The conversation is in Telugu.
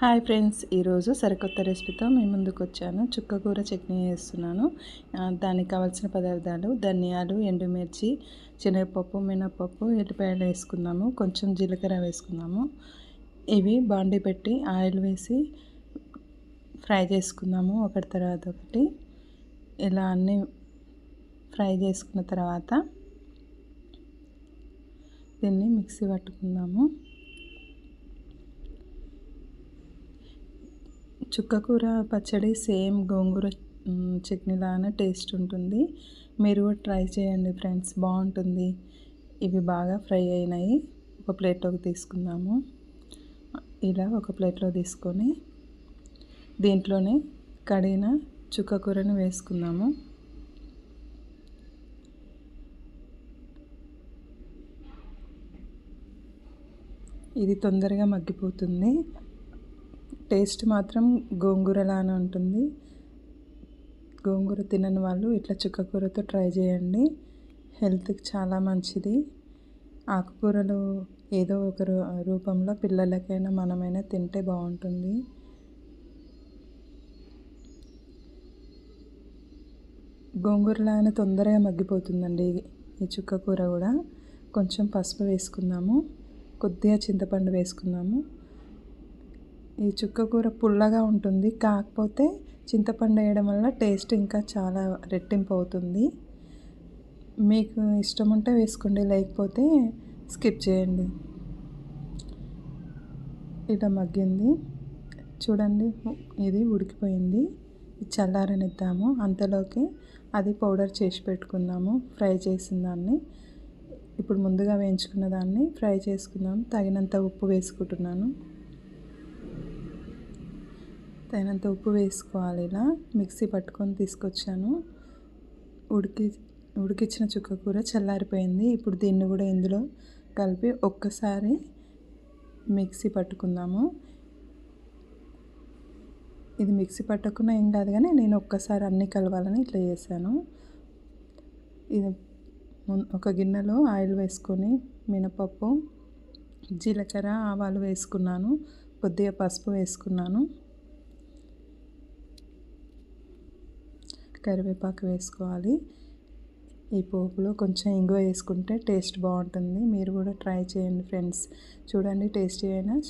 హాయ్ ఫ్రెండ్స్ ఈరోజు సరికొత్త రెసిపీతో మీ ముందుకు వచ్చాను. చుక్కకూర చట్నీ చేస్తున్నాను. దానికి కావాల్సిన పదార్థాలు ధనియాలు ఎండుమిర్చి శనగపప్పు మినపప్పు ఎల్లిపాయలు వేసుకుందాము. కొంచెం జీలకర్ర వేసుకుందాము. ఇవి బాండి పెట్టి ఆయిల్ వేసి ఫ్రై చేసుకుందాము ఒకటి తర్వాత ఒకటి. ఇలా అన్నీ ఫ్రై చేసుకున్న తర్వాత దీన్ని మిక్సీ పట్టుకుందాము. చుక్కకూర పచ్చడి సేమ్ గోంగూర చట్నీలానే టేస్ట్ ఉంటుంది. మీరు కూడా ట్రై చేయండి ఫ్రెండ్స్ బాగుంటుంది. ఇవి బాగా ఫ్రై అయినాయి. ఒక ప్లేట్లోకి తీసుకుందాము. ఇలా ఒక ప్లేట్లో తీసుకొని దీంట్లోనే కడిగిన చుక్కకూరని వేసుకుందాము. ఇది తొందరగా మగ్గిపోతుంది. టేస్ట్ మాత్రం గోంగూరలానే ఉంటుంది. గోంగూర తినని వాళ్ళు ఇట్లా చుక్కకూరతో ట్రై చేయండి. హెల్త్కి చాలా మంచిది. ఆకుకూరలు ఏదో ఒక రూపంలో పిల్లలకైనా మనమైనా తింటే బాగుంటుంది. గోంగూరలాగానే తొందరగా మగ్గిపోతుందండి ఈ చుక్కకూర కూడా. కొంచెం పసుపు వేసుకుందాము. కొద్దిగా చింతపండు వేసుకుందాము. ఈ చుక్క కూర పుల్లగా ఉంటుంది. కాకపోతే చింతపండు వేయడం వల్ల టేస్ట్ ఇంకా చాలా రెట్టింపు అవుతుంది. మీకు ఇష్టం ఉంటే వేసుకోండి లేకపోతే స్కిప్ చేయండి. ఇలా మగ్గింది. చూడండి ఇది ఉడికిపోయింది. చల్లారనిద్దాము. అంతలోకి అది పౌడర్ చేసి పెట్టుకుందాము. ఫ్రై చేసిన దాన్ని. ఇప్పుడు ముందుగా వేయించుకున్న దాన్ని ఫ్రై చేసుకుందాం. తగినంత ఉప్పు వేసుకుంటున్నాను. తగినంత ఉప్పు వేసుకోవాలి ఇలా మిక్సీ పట్టుకొని తీసుకొచ్చాను. ఉడికి ఉడికిచ్చిన చుక్క కూర చల్లారిపోయింది. ఇప్పుడు దీన్ని కూడా ఇందులో కలిపి ఒక్కసారి మిక్సీ పట్టుకుందాము. ఇది మిక్సీ పట్టకుండా ఏం కాదు కానీ నేను ఒక్కసారి అన్నీ కలవాలని ఇట్లా చేశాను. ఇది ఒక గిన్నెలో ఆయిల్ వేసుకొని మినపప్పు జీలకర్ర ఆవాలు వేసుకున్నాను. కొద్దిగా పసుపు వేసుకున్నాను. కరివేపాకు వేసుకోవాలి. ఈ పోపులో కొంచెం ఇంగువ వేసుకుంటే టేస్ట్ బాగుంటుంది. మీరు కూడా ట్రై చేయండి ఫ్రెండ్స్. చూడండి టేస్టీ అయినా